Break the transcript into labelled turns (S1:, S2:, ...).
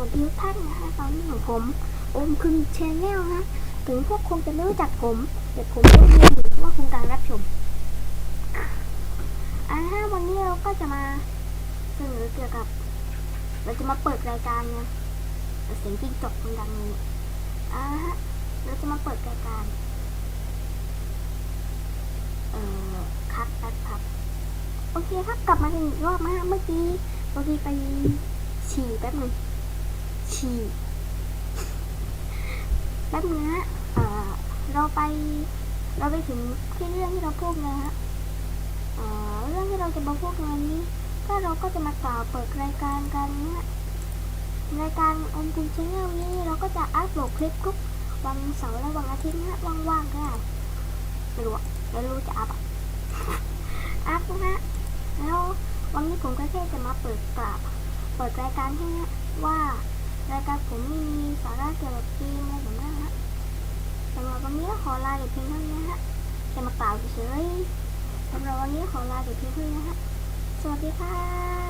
S1: วัสดีทุกท่านนะคะตอนนี้ของผมโอมคึงชแนลนะ ถึงพวกคุณจะไม่รู้จักผม แต่ผมก็ยินดีว่าคุณการรับชมอ่าวันนี้เราก็จะมาเสนอเกี่ยวกับ เราจะมาเปิดรายการเนี่ยเสียงจิ้งจกมันดังเลยอ่าฮะเราจะมาเปิดรายการ เอ่อคัดแป๊บครับโอเคครับกลับมาอีกรอบนะเมื่อกี้บางทีไปฉี่แป๊บหนึง ฉี่แป๊บนึงฮะเออเราไป เราไปถึงที่เรื่องที่เราพูดนะฮะเออเรื่องที่เราจะมาพูดในวันนี้ ก็เราก็จะมากล่าวเปิดรายการกันนะฮะรายการอมคุณชแนลนี้เราก็จะอัพโหลดคลิปทุกวันเสาร์และวันอาทิตย์นะฮะว่างๆก็ได้ไม่รู้อะไม่รู้จะอัพอัพนะฮะแล้ววันนี้ผมก็แค่จะมาเปิดกราบเปิดรายการให้นะว่า รายการผมมีสาระเกี่ยวกับเกมอะไรแบบนี้นฮะสำหรับวันนี้ขอลาเด็กเพียงเท่านี้ฮะฮะจะมากล่าเฉยสำหรับวันนี้ขอลาเด็กเพียงเท่านี้ฮะสวัสดีค่ะ